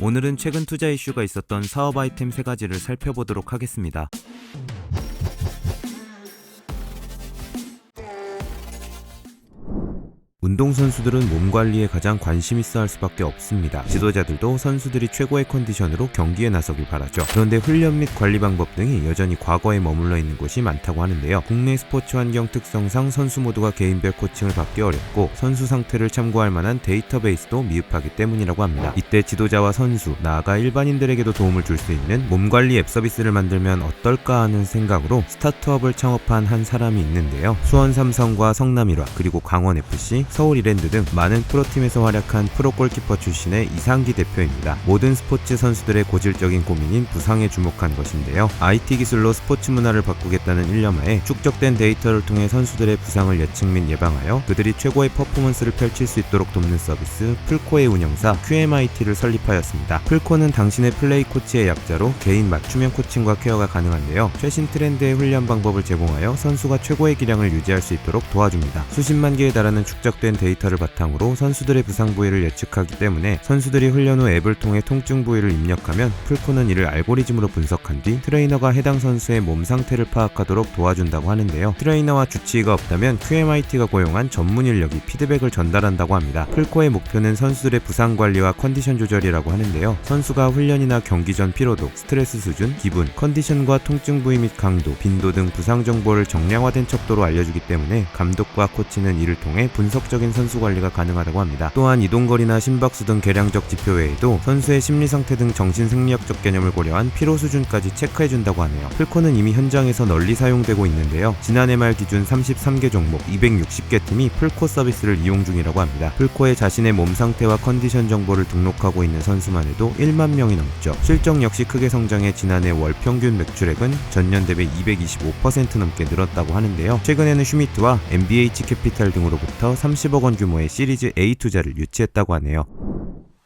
오늘은 최근 투자 이슈가 있었던 사업 아이템 세 가지를 살펴보도록 하겠습니다. 운동선수들은 몸 관리에 가장 관심 있어 할 수밖에 없습니다. 지도자들도 선수들이 최고의 컨디션으로 경기에 나서길 바라죠. 그런데 훈련 및 관리 방법 등이 여전히 과거에 머물러 있는 곳이 많다고 하는데요. 국내 스포츠 환경 특성상 선수 모두가 개인별 코칭을 받기 어렵고 선수 상태를 참고할 만한 데이터베이스도 미흡하기 때문이라고 합니다. 이때 지도자와 선수, 나아가 일반인들에게도 도움을 줄 수 있는 몸 관리 앱 서비스를 만들면 어떨까 하는 생각으로 스타트업을 창업한 한 사람이 있는데요. 수원 삼성과 성남 일화 그리고 강원 FC, 서울 이랜드 등 많은 프로팀에서 활약한 프로 골키퍼 출신의 이상기 대표입니다. 모든 스포츠 선수들의 고질적인 고민인 부상에 주목한 것인데요. IT 기술로 스포츠 문화를 바꾸겠다는 일념하에 축적된 데이터를 통해 선수들의 부상을 예측 및 예방하여 그들이 최고의 퍼포먼스를 펼칠 수 있도록 돕는 서비스 풀코의 운영사 QMIT를 설립하였습니다. 풀코는 당신의 플레이 코치의 약자로 개인 맞춤형 코칭과 케어가 가능한데요. 최신 트렌드의 훈련 방법을 제공하여 선수가 최고의 기량을 유지할 수 있도록 도와줍니다. 수십만 개에 달하는 축적 된 데이터를 바탕으로 선수들의 부상 부위를 예측하기 때문에 선수들이 훈련 후 앱을 통해 통증 부위를 입력하면 풀코는 이를 알고리즘으로 분석한 뒤 트레이너가 해당 선수의 몸 상태를 파악하도록 도와준다고 하는데요. 트레이너와 주치의가 없다면 QMIT가 고용한 전문 인력이 피드백을 전달한다고 합니다. 풀코의 목표는 선수들의 부상 관리와 컨디션 조절이라고 하는데요. 선수가 훈련이나 경기 전 피로도, 스트레스 수준, 기분, 컨디션과 통증 부위 및 강도, 빈도 등 부상 정보를 정량화된 척도로 알려주기 때문에 감독과 코치는 이를 통해 분석 적인 선수 관리가 가능하다고 합니다. 또한 이동거리나 심박수 등 계량적 지표 외에도 선수의 심리 상태 등 정신 생리학적 개념을 고려한 피로 수준까지 체크해준다고 하네요. 풀코는 이미 현장에서 널리 사용되고 있는데요. 지난해 말 기준 33개 종목 260개 팀이 풀코 서비스를 이용 중이라고 합니다. 풀코에 자신의 몸 상태와 컨디션 정보를 등록하고 있는 선수만 해도 1만 명이 넘죠. 실적 역시 크게 성장해 지난해 월 평균 매출액은 전년 대비 225% 넘게 늘었다고 하는데요. 최근에는 슈미트와 MBH 캐피탈 등으로부터 30억 원 규모의 시리즈 A 투자를 유치했다고 하네요.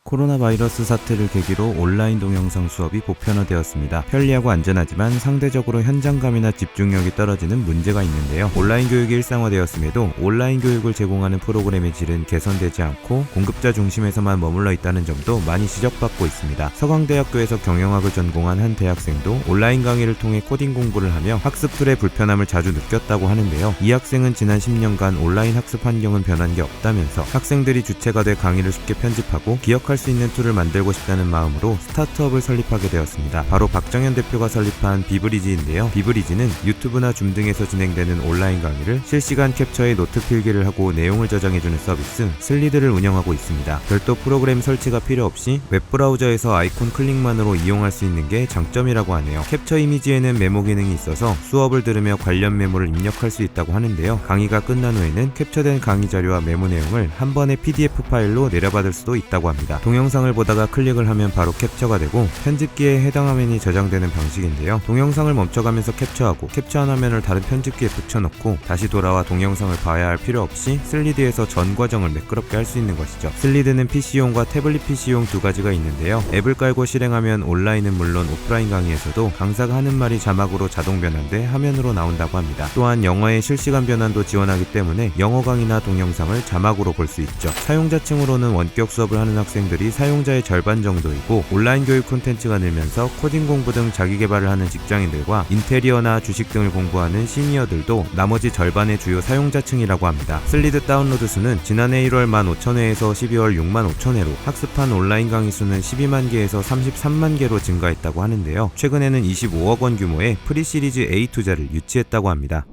코로나 바이러스 사태를 계기로 온라인 동영상 수업이 보편화되었습니다. 편리하고 안전하지만 상대적으로 현장감이나 집중력이 떨어지는 문제가 있는데요. 온라인 교육이 일상화되었음에도 온라인 교육을 제공하는 프로그램의 질은 개선되지 않고 공급자 중심에서만 머물러 있다는 점도 많이 지적받고 있습니다. 서강대학교에서 경영학을 전공한 한 대학생도 온라인 강의를 통해 코딩 공부를 하며 학습 툴의 불편함을 자주 느꼈다고 하는데요. 이 학생은 지난 10년간 온라인 학습 환경은 변한 게 없다면서 학생들이 주체가 돼 강의를 쉽게 편집하고 기억할 수 있는 툴을 만들고 싶다는 마음으로 스타트업을 설립하게 되었습니다. 바로 박정현 대표가 설립한 비브리지인데요. 비브리지는 유튜브나 줌 등에서 진행되는 온라인 강의를 실시간 캡처에 노트 필기를 하고 내용을 저장해주는 서비스 슬리드를 운영하고 있습니다. 별도 프로그램 설치가 필요 없이 웹브라우저에서 아이콘 클릭만으로 이용할 수 있는 게 장점이라고 하네요. 캡처 이미지에는 메모 기능이 있어서 수업을 들으며 관련 메모를 입력할 수 있다고 하는데요. 강의가 끝난 후에는 캡처된 강의 자료와 메모 내용을 한 번에 PDF 파일로 내려받을 수도 있다고 합니다. 동영상을 보다가 클릭을 하면 바로 캡처가 되고 편집기에 해당 화면이 저장되는 방식인데요. 동영상을 멈춰가면서 캡처하고 캡처한 화면을 다른 편집기에 붙여넣고 다시 돌아와 동영상을 봐야 할 필요 없이 슬리드에서 전 과정을 매끄럽게 할 수 있는 것이죠. 슬리드는 PC용과 태블릿 PC용 두 가지가 있는데요. 앱을 깔고 실행하면 온라인은 물론 오프라인 강의에서도 강사가 하는 말이 자막으로 자동 변환돼 화면으로 나온다고 합니다. 또한 영어의 실시간 변환도 지원하기 때문에 영어 강의나 동영상을 자막으로 볼 수 있죠. 사용자층으로는 원격 수업을 하는 학생 들이 사용자의 절반 정도이고 온라인 교육 콘텐츠가 늘면서 코딩 공부 등 자기 개발을 하는 직장인들과 인테리어나 주식 등을 공부하는 시니어들도 나머지 절반의 주요 사용자층이라고 합니다. 슬리드 다운로드 수는 지난해 1월 15,000회에서 12월 6만 5천회로 학습한 온라인 강의 수는 12만 개에서 33만 개로 증가했다고 하는데요. 최근에는 25억 원 규모의 프리시리즈 A 투자를 유치했다고 합니다.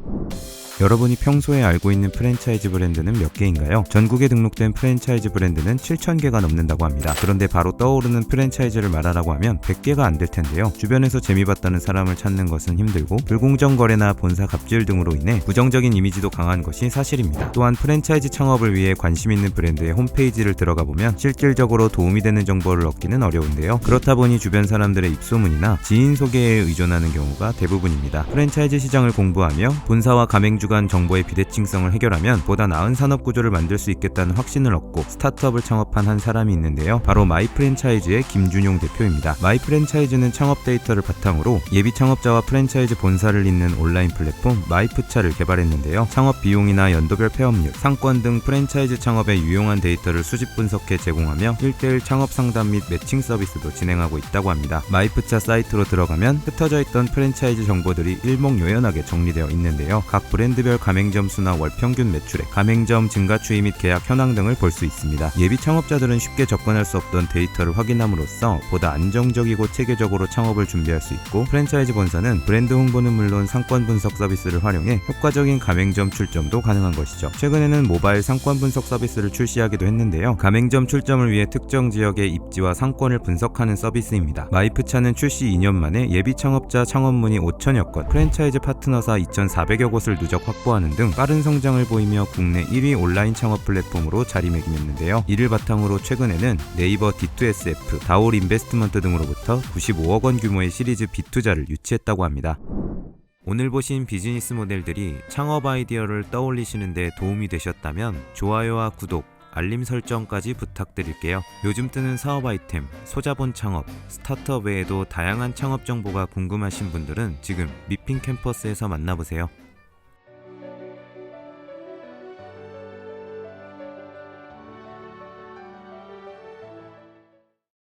여러분이 평소에 알고 있는 프랜차이즈 브랜드는 몇 개인가요? 전국에 등록된 프랜차이즈 브랜드는 7,000개가 넘는다고 합니다. 그런데 바로 떠오르는 프랜차이즈를 말하라고 하면 100개가 안 될 텐데요. 주변에서 재미봤다는 사람을 찾는 것은 힘들고 불공정 거래나 본사 갑질 등으로 인해 부정적인 이미지도 강한 것이 사실입니다. 또한 프랜차이즈 창업을 위해 관심 있는 브랜드의 홈페이지를 들어가 보면 실질적으로 도움이 되는 정보를 얻기는 어려운데요. 그렇다 보니 주변 사람들의 입소문이나 지인 소개에 의존하는 경우가 대부분입니다. 프랜차이즈 시장을 공부하며 본사와 가맹 중 주간 정보의 비대칭성을 해결하면 보다 나은 산업 구조를 만들 수 있겠다는 확신을 얻고 스타트업을 창업한 한 사람이 있는데요. 바로 마이 프랜차이즈의 김준용 대표입니다. 마이 프랜차이즈는 창업 데이터를 바탕으로 예비 창업자와 프랜차이즈 본사를 잇는 온라인 플랫폼 마이프차를 개발했는데요. 창업 비용이나 연도별 폐업률, 상권 등 프랜차이즈 창업에 유용한 데이터를 수집 분석해 제공하며 1대1 창업 상담 및 매칭 서비스도 진행하고 있다고 합니다. 마이프차 사이트로 들어가면 흩어져 있던 프랜차이즈 정보들이 일목요연하게 정리되어 있는데요. 각 브랜드 별 가맹점 수나 월 평균 매출액, 가맹점 증가 추이 및 계약 현황 등을 볼 수 있습니다. 예비 창업자들은 쉽게 접근할 수 없던 데이터를 확인함으로써 보다 안정적이고 체계적으로 창업을 준비할 수 있고 프랜차이즈 본사는 브랜드 홍보는 물론 상권 분석 서비스를 활용해 효과적인 가맹점 출점도 가능한 것이죠. 최근에는 모바일 상권 분석 서비스를 출시하기도 했는데요. 가맹점 출점을 위해 특정 지역의 입지와 상권을 분석하는 서비스입니다. 마이프차는 출시 2년 만에 예비 창업자 창업 문의 5천여 건, 프랜차이즈 파트너사 2,400여 곳을 누적 확보하는 등 빠른 성장을 보이며 국내 1위 온라인 창업 플랫폼으로 자리매김했는데요. 이를 바탕으로 최근에는 네이버 D2SF, 다올 인베스트먼트 등으로부터 95억 원 규모의 시리즈 B 투자를 유치했다고 합니다. 오늘 보신 비즈니스 모델들이 창업 아이디어를 떠올리시는 데 도움이 되셨다면 좋아요와 구독, 알림 설정까지 부탁드릴게요. 요즘 뜨는 사업 아이템, 소자본 창업, 스타트업 외에도 다양한 창업 정보가 궁금하신 분들은 지금 미핑 캠퍼스에서 만나보세요.